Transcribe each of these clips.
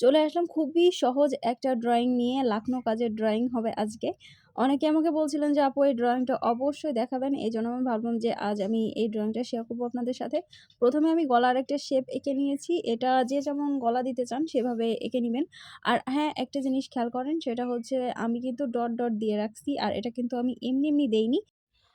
চলে আসলাম খুবই সহজ একটা ড্রয়িং নিয়ে লাখনো কাজের ড্রয়িং হবে আজকে। অনেকে আমাকে বলছিলেন যে, "আপু এই ড্রয়িংটা অবশ্যই দেখাবেন।" এই জন্য আমি ভাবলাম যে আজ আমি এই ড্রয়িংটা শেয়ার করব আপনাদের সাথে। প্রথমে আমি গলার একটা শেপ এঁকে নিয়েছি। এটা যে যেমন গলা দিতে চান সেভাবে এঁকে নিবেন। আর হ্যাঁ, একটা জিনিস খেয়াল করেন সেটা হচ্ছে আমি কিন্তু ডট, ডট দিয়ে রাখছি। আর এটা কিন্তু আমি এমনি, এমনি দেইনি।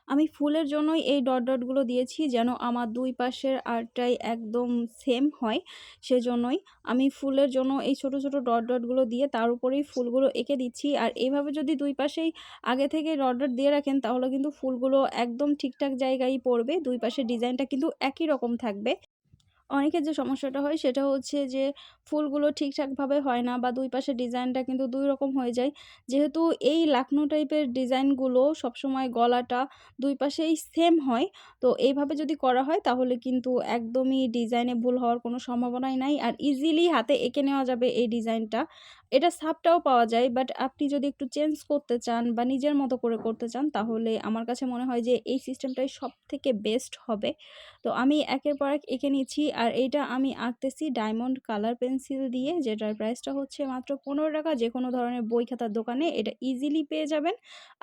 আমি ফুলের জন্যই এই ডট ডটগুলো দিয়েছি যেন আমার দুই পাশের আর্টটাই একদম সেম হয়। সেজন্যই আমি ফুলের জন্য এই ছোট, ছোট ডট ডটগুলো দিয়ে তার উপরেই ফুলগুলো এঁকে দিচ্ছি। আর এইভাবে যদি দুই পাশেই আগে থেকে ডট ডট দিয়ে রাখেন তাহলে কিন্তু ফুলগুলো একদম ঠিকঠাক জায়গায় পড়বে। দুই পাশের ডিজাইনটা কিন্তু একই রকম থাকবে। অনেকের যে সমস্যাটা হয় সেটা হচ্ছে যে ফুলগুলো ঠিকঠাকভাবে হয় না বা দুই পাশে ডিজাইনটা কিন্তু দুই রকম হয়ে যায়। যেহেতু এই লাকনো টাইপের ডিজাইনগুলো সবসময় গলাটা দুই পাশেই সেম হয়। তো এইভাবে যদি করা হয় তাহলে কিন্তু একদমই ডিজাইনে ভুল হওয়ার কোনো সম্ভাবনাই নাই। আর ইজিলি হাতে এঁকে নেওয়া যাবে এই ডিজাইনটা। এটা ছাপটাও পাওয়া যায় বাট আপনি যদি একটু চেঞ্জ করতে চান বা নিজের মতো করে করতে চান তাহলে আমার কাছে মনে হয় যে এই সিস্টেমটাই সব থেকে বেস্ট হবে। তো আমি একের পর এক এঁকে নিচ্ছি আর এইটা আমি আঁকতেছি ডায়মন্ড কালার পেন্সিল দিয়ে যেটার প্রাইসটা হচ্ছে মাত্র পনেরো টাকা যে কোনো ধরনের বই খাতার দোকানে এটা ইজিলি পেয়ে যাবেন।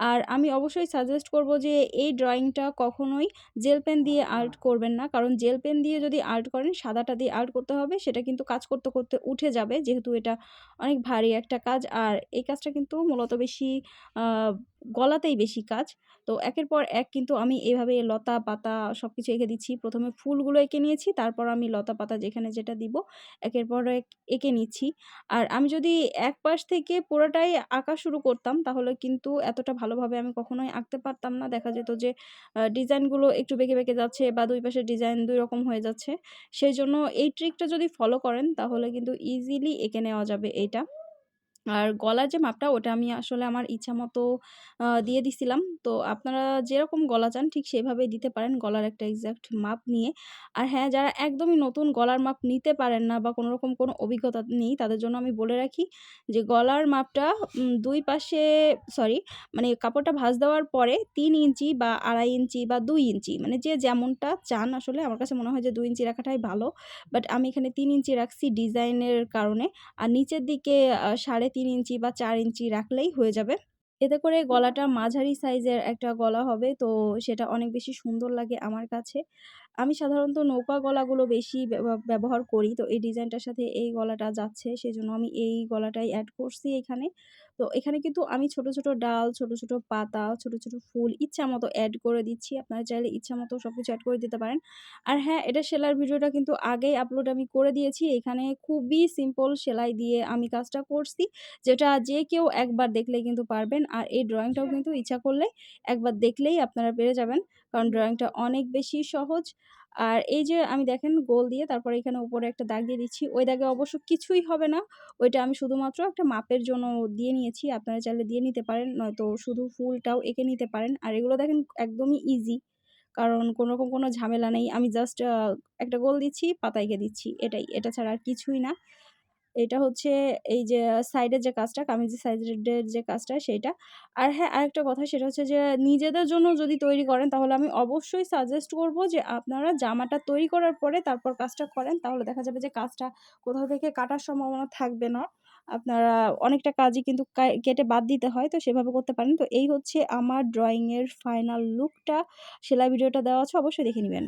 আর আমি অবশ্যই সাজেস্ট করব যে এই ড্রয়িংটা কখনোই জেল পেন দিয়ে আর্ট করবেন না। কারণ জেল পেন দিয়ে যদি আর্ট করেন সাদাটা দিয়ে আর্ট করতে হবে সেটা কিন্তু কাজ করতে, করতে উঠে যাবে যেহেতু এটা অনেক ভারী একটা কাজ। আর এই কাজটা কিন্তু মূলত বেশি গলাতেই বেশি কাজ। তো একের পর এক কিন্তু আমি এভাবে লতা, পাতা সব কিছু এঁকে দিচ্ছি। প্রথমে ফুলগুলো এঁকে নিয়েছি। তারপর আমি লতা, পাতা যেখানে যেটা দিব একের পর এক এঁকে নিচ্ছি। আর আমি যদি এক পাশ থেকে পুরোটাই আঁকা শুরু করতাম তাহলে কিন্তু এতটা ভালোভাবে আমি কখনোই আঁকতে পারতাম না। দেখা যেত যে ডিজাইনগুলো একটু বেঁকে, বেঁকে যাচ্ছে বা দুই পাশের ডিজাইন দুই রকম হয়ে যাচ্ছে। সেই জন্য এই ট্রিকটা যদি ফলো করেন তাহলে কিন্তু ইজিলি এঁকে নেওয়া যাবে এইটা। আর গলার যে মাপটা ওটা আমি আসলে আমার ইচ্ছামতো আ দিয়ে দিছিলাম। তো আপনারা যেরকম গলা চান ঠিক সেভাবেই দিতে পারেন গলার একটা এক্সাক্ট মাপ নিয়ে। আর হ্যাঁ, যারা একদমই নতুন গলার মাপ নিতে পারেন না বা কোনোরকম কোনো অভিজ্ঞতা নেই তাদের জন্য আমি বলে রাখি যে গলার মাপটা দুই পাশে সরি মানে কাপড়টা ভাঁজ দেওয়ার পরে তিন ইঞ্চি বা ২.৫ ইঞ্চি বা ২ ইঞ্চি মানে যে যেমনটা চান আসলে আমার কাছে মনে হয় যে ২ ইঞ্চি রাখাটাই ভালো। বাট আমি এখানে তিন ইঞ্চি রাখছি ডিজাইনের কারণে। আর নিচের দিকে আ ৩.৫ ইঞ্চি বা চার ইঞ্চি রাখলেই হয়ে যাবে। এতে করে গলাটা মাঝারি সাইজের একটা গলা হবে। তো সেটা অনেক বেশি সুন্দর লাগে আমার কাছে। আমি সাধারণত নৌকা গলাগুলো বেশি ব্যবহার করি। তো এই ডিজাইনটার সাথে এই গলাটা যাচ্ছে। সেজন্য আমি এই গলাটাই অ্যাড করছি এখানে। তো এখানে কিন্তু আমি ছোট, ছোট ডাল, ছোট, ছোট পাতা, ছোট, ছোট ফুল ইচ্ছা মতো অ্যাড করে দিচ্ছি। আপনারা চাইলে ইচ্ছা মতো সব কিছু অ্যাড করে দিতে পারেন। আর হ্যাঁ, এটা সেলাইয়ের ভিডিওটা কিন্তু আগেই আপলোড আমি করে দিয়েছি। এখানে খুবই সিম্পল সেলাই দিয়ে আমি কাজটা করছি। যেটা যে কেউ একবার দেখলেই কিন্তু পারবেন। আর এই ড্রয়িংটাও কিন্তু ইচ্ছা করলে একবার দেখলেই আপনারা পেরে যাবেন। কারণ ড্রয়িংটা অনেক বেশি সহজ। আর এই যে আমি দেখেন গোল দিয়ে তারপরে এখানে উপরে একটা দাগ দিয়ে দিচ্ছি। ওই দাগে অবশ্য কিছুই হবে না। ওইটা আমি শুধুমাত্র একটা মাপের জন্য দিয়ে নিয়েছি। আপনারা চাইলে দিয়ে নিতে পারেন। নয়তো শুধু ফুলটাও এঁকে নিতে পারেন। আর এগুলো দেখেন একদমই ইজি। কারণ কোনোরকম কোনো ঝামেলা নেই। আমি জাস্ট একটা গোল দিচ্ছি, পাতা এঁকে দিচ্ছি। এটাই। এটা ছাড়া আর কিছুই না। এটা হচ্ছে এই যে সাইডের যে কাজটা, কামিজের সাইডের যে কাজটা সেইটা। আর হ্যাঁ, আরেকটা কথা সেটা হচ্ছে যে নিজেদের জন্য যদি তৈরি করেন তাহলে আমি অবশ্যই সাজেস্ট করব যে আপনারা জামাটা তৈরি করার পরে তারপর কাজটা করেন। তাহলে দেখা যাবে যে কাজটা কোথাও থেকে কাটার সম্ভাবনা থাকবে না। আপনারা অনেকটা কাজই কিন্তু কেটে বাদ দিতে হয়। তো সেভাবে করতে পারেন। তো এই হচ্ছে আমার ড্রয়িং এর ফাইনাল লুকটা। সেলাই ভিডিওটা দেওয়া আছে অবশ্যই দেখে নিবেন।